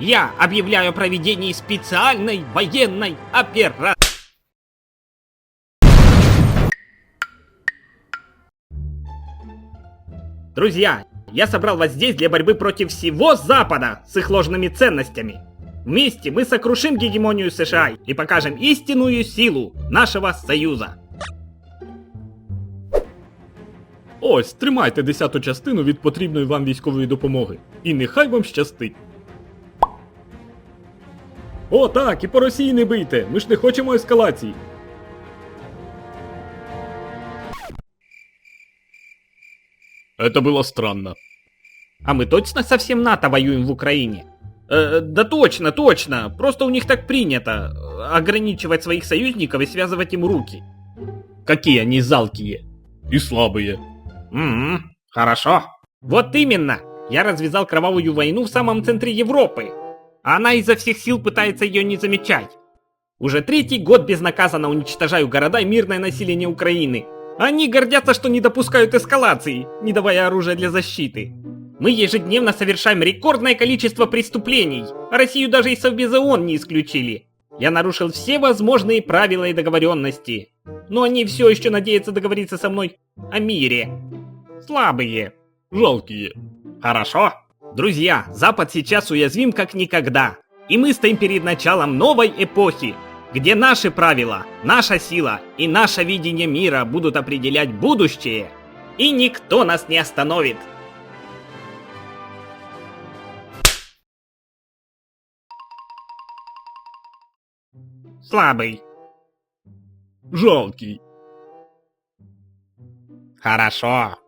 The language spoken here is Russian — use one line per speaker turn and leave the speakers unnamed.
Я объявляю о проведении специальной военной операции. Друзья, я собрал вас здесь для борьбы против всего Запада с их ложными ценностями. Вместе мы сокрушим гегемонию США и покажем истинную силу нашего союза.
Ось, тримайте десяту частину від потрібної вам військової допомоги. І нехай вам щастить. О, так, і по Росії не бийте. Ми ж не хочемо ескалації. Это было странно.
А мы точно со всем НАТО воюем в Украине? Э, да точно, точно. Просто у них так принято. э, Ограничивать своих союзников и связывать им руки.
Какие они залкие. И слабые.
М, хорошо. Вот именно. Я развязал кровавую войну в самом центре Европы. А она изо всех сил пытается ее не замечать. Уже третий год безнаказанно уничтожаю города и мирное население Украины. Они гордятся, что не допускают эскалации, не давая оружия для защиты. Мы ежедневно совершаем рекордное количество преступлений, Россию даже и Совбеза ООН не исключили. Я нарушил все возможные правила и договоренности. Но они все еще надеются договориться со мной о мире. Слабые.
Жалкие.
Хорошо. Друзья, Запад сейчас уязвим как никогда. И мы стоим перед началом новой эпохи, где наши правила, наша сила и наше видение мира будут определять будущее. И никто нас не остановит. Слабый.
Жалкий.
Хорошо.